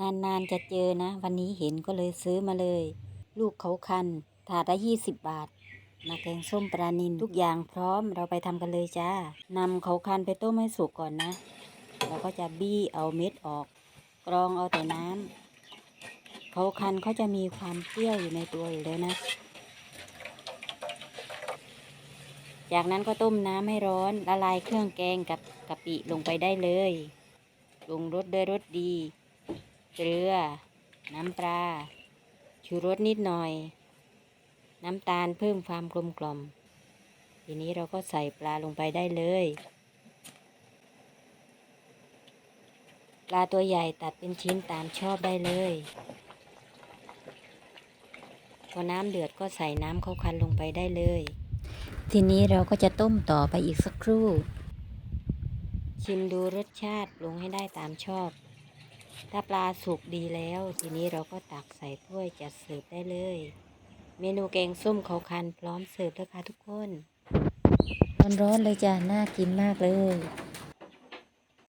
นานๆจะเจอนะ วันนี้เห็นก็เลยซื้อมาเลย ลูกเขาคัน ถาดละยี่สิบบาทมาแกงส้มปลานินทุกอย่างพร้อมเราไปทำกันเลยจ้านำเขาคันไปต้มให้สุกก่อนนะแล้วก็จะบี้เอาเม็ดออก กรองเอาแต่น้ำเขาคันเขาจะมีความเปรี้ยวอยู่ในตัวอยู่แล้วนะ จากนั้นก็ต้มน้ำให้ร้อนละลายเครื่องแกงกับกะปิลงไปได้เลยปรุงรสด้วยรสดี เกลือ น้ำปลา ชูรสนิดหน่อย น้ำตาลเพิ่มความกลมกล่อม ทีนี้เราก็ใส่ปลาลงไปได้เลย ปลาตัวใหญ่ตัดเป็นชิ้นตามชอบได้เลย พอน้ำเดือดก็ใส่น้ำข้าคันลงไปได้เลย ทีนี้เราก็จะต้มต่อไปอีกสักครู่ ชิมดูรสชาติปรุงให้ได้ตามชอบ ถ้าปลาสุกดีแล้ว ทีนี้เราก็ตักใส่ถ้วยจัดเสิร์ฟได้เลย เมนูแกงส้มเขาคันพร้อมเสิร์ฟแล้วค่ะทุกคนร้อนๆเลยจ้ะน่ากินมากเลย